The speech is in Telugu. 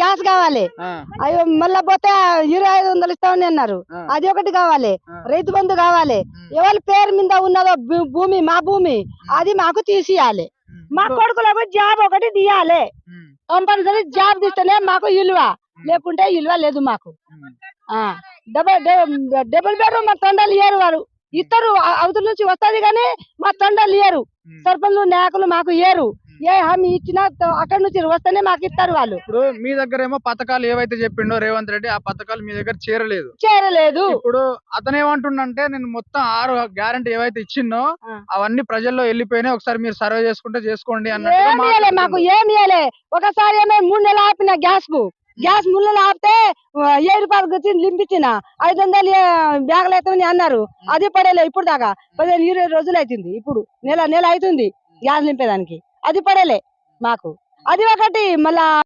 గ్యాస్ కావాలి. అయ్యో మళ్ళా పోతే ఇరవై ఐదు వందలు ఇస్తామని అన్నారు. అది ఒకటి కావాలి. రైతు బంధు కావాలి. ఎవరి పేరు మీద ఉన్నదో భూమి మా భూమి అది మాకు తీసియాలి. మా కొడుకులకు జాబ్ ఒకటి తీయాలి కంపల్సరీ జాబ్ తీస్తేనే మాకు ఇల్వ. లేకుంటే ఇల్వ లేదు మాకు. డబల్ డబుల్ బెడ్రూమ్ మా తండ్రులు ఇయ్యరు వారు. ఇద్దరు అవతల నుంచి వస్తది కానీ మా తండ్రులు ఇయ్యరు. సర్పంచులు నాయకులు మాకు ఇయ్యరు. ఏ హామీ ఇచ్చినా అక్కడి నుంచి వస్తేనే మాకు ఇస్తారు వాళ్ళు. ఇప్పుడు మీ దగ్గర ఏమో పథకాలు ఏవైతే చెప్పిండో రేవంత్ రెడ్డి ఆ పథకాలు మీ దగ్గర చేరలేదు. చేరలేదు. ఇప్పుడు అతను ఏమంటుండంటే నేను మొత్తం ఆరు గ్యారంటీ ఏవైతే ఇచ్చిందో. అవన్నీ ప్రజల్లో వెళ్ళిపోయినాయి ఒకసారి మీరు సర్వే చేసుకుంటే చేసుకోండి ఇయ్యలే మాకు. ఏమి ఒకసారి ఏమో మూడు నెలలు ఆపిన గ్యాస్కు. గ్యాస్ మూడు నెలలు ఆపితే ఏ రూపాయలు వచ్చి లింపించిన ఐదు వందలు బ్యాగులు అవుతామని అన్నారు. అది పడేలే ఇప్పుడు దాకా. పదిహేను ఇరవై రోజులు అవుతుంది ఇప్పుడు. నెల నెల అవుతుంది గ్యాస్ నింపేదానికి అది పడేలే మాకు. అది ఒకటి మళ్ళా